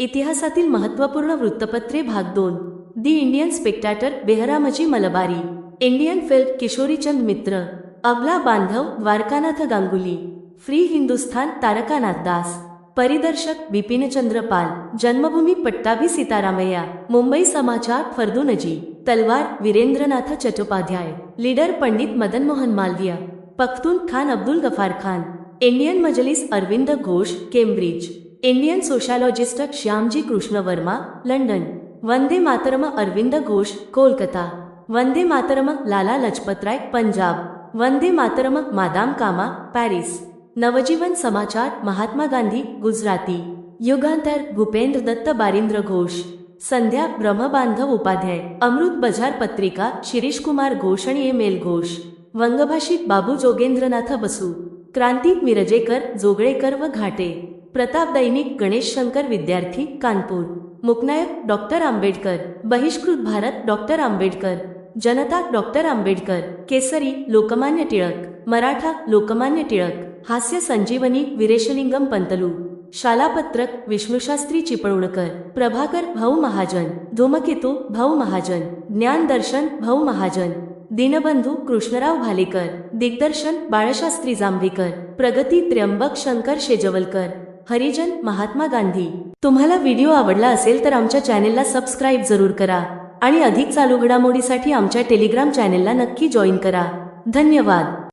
इतिहासातील महत्त्वपूर्ण वृत्तपत्रे भाग दोन. The Indian Spectator Behramji Malabari. Indian film Kishorichand Mitra. Abala Bandhav Dwarkanath Ganguly. Free Hindustan Taraknath Das. Paridarshak Bipinchandra Pal. Janmabhoomi Pattabhi Sitaramayya. Mumbai Samachar Fardunji. Talwar Virendranath Chattopadhyay. Leader Pandit Madan Mohan Malaviya. Pakhtun Khan Abdul Ghaffar Khan. Indian Majlis Arvind Ghosh Cambridge. Indian sociologist Shyamji Krishna Varma London. Vande Mataram Arvind Ghosh Kolkata. Vande Mataram Lala Lajpatrai Punjab. Vande Mataram Madame Cama Paris. Navjivan Samachar Mahatma Gandhi Gujarati. Yugantar Bhupendra Datta Barindra Ghosh. Sandhya Brahmabandhav Upadhyay. Amrit Bazar Patrika Shirish Kumar Ghosh आणि M L Ghosh. Vangabhashik Babu Jogendranath Basu. Kranti मिरजेकर Joglekar व घाटे. प्रताप दैनिक गणेश शंकर विद्यार्थी Kanpur. Muknayak doctor Ambedkar. Bahishkrut Bharat doctor Ambedkar. Janata doctor Ambedkar. Kesari Lokmanya Tilak. Maratha Lokmanya Tilak. Hasya Sanjivani Vireshalingam पंतलू. शालापत्रक Vishnushastri Chiplunkar. Prabhakar Bhau Mahajan. धूमकेतू Bhau Mahajan. Dnyandarshan Bhau Mahajan. Deenbandhu Krishnarao Bhalekar. दिग्दर्शन बाळशास्त्री जांभेकर. प्रगती त्र्यंबक शंकर शेजवलकर. हरिजन महात्मा गांधी. तुम्हाला video आवडला असेल तर आमच्या चॅनेलला सबस्क्राईब जरूर करा आणि अधिक चालू घडामोडीसाठी आमच्या टेलिग्राम चॅनेलला नक्की जॉईन करा. धन्यवाद.